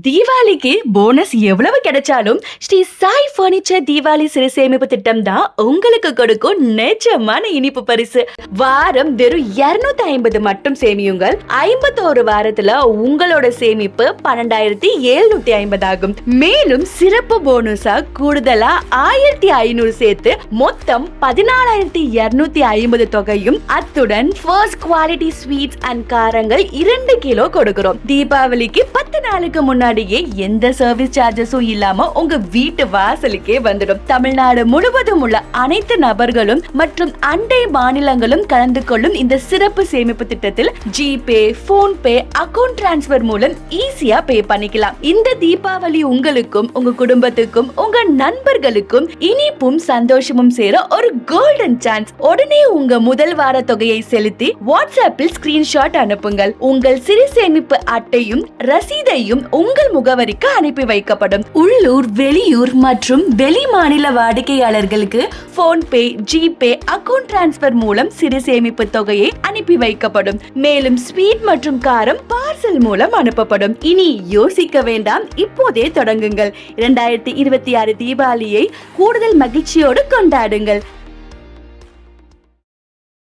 தீபாவளிக்கு போனஸ் எவ்வளவு கிடைச்சாலும் ஸ்ரீ சாய் பர்னிச்சர் தீபாவளி சிறு சேமிப்பு திட்டம் தான் உங்களுக்கு கொடுக்கும் நிஜமான இனிப்பு பரிசு. வாரம் வெறும் 250 ஐம்பது மட்டும் சேமியுங்கள். ஐம்பத்தோரு வாரத்துல உங்களோட சேமிப்பு பன்னெண்டாயிரத்தி எழுநூத்தி ஐம்பது ஆகும். மேலும் சிறப்பு போனஸா கூடுதலா ஆயிரத்தி ஐநூறு சேர்த்து மொத்தம் பதினாலாயிரத்தி இருநூத்தி ஐம்பது தொகையும் அத்துடன் ஃபர்ஸ்ட் குவாலிட்டி ஸ்வீட்ஸ் அண்ட் காரங்கள் இரண்டு கிலோ கொடுக்கிறோம். தீபாவளிக்கு பத்து நாளுக்கு முன்னாடி முன்னாடியே எந்த சர்வீஸ் சார்ஜஸும் இல்லாம உங்க வீட்டு வாசலுக்கே வந்துடும். தமிழ்நாடு முழுவதும் உள்ள அனைத்து நபர்களும் மற்றும் அண்டை மாநிலங்களும் கலந்து கொள்ளும் இந்த சிறப்பு சேமிப்பு திட்டத்தில் GPay PhonePe account transfer மூலம் ஈஸியா பே பண்ணிக்கலாம். இந்த தீபாவளி உங்களுக்கும் உங்க குடும்பத்துக்கும் உங்க நண்பர்களுக்கும் இனிப்பும் சந்தோஷமும் சேர ஒரு கோல்டன் சான்ஸ் உடனே உங்க முதல் வார தொகையை செலுத்தி வாட்ஸ்அப்பில் ஸ்கிரீன்ஷாட் அனுப்புங்கள். உங்கள் சிறு சேமிப்பு அட்டையும் ரசீதையும் உங்கள் முகவரிக்கு அனுப்பி வைக்கப்படும். உள்ளூர் வெளியூர் மற்றும் வெளி மாநில வாடிக்கையாளர்களுக்கு போன்பே ஜிபே அக்கவுண்ட் டிரான்ஸ்பர் மூலம் சிறு சேமிப்பு தொகையை அனுப்பி வைக்கப்படும். மேலும் ஸ்வீட் மற்றும் காரம் பார்சல் மூலம் அனுப்பப்படும். இனி யோசிக்க வேண்டாம் இப்போதே தொடங்குங்கள். இரண்டாயிரத்தி இருபத்தி ஆறு தீபாவளியை கூடுதல் மகிழ்ச்சியோடு கொண்டாடுங்கள்.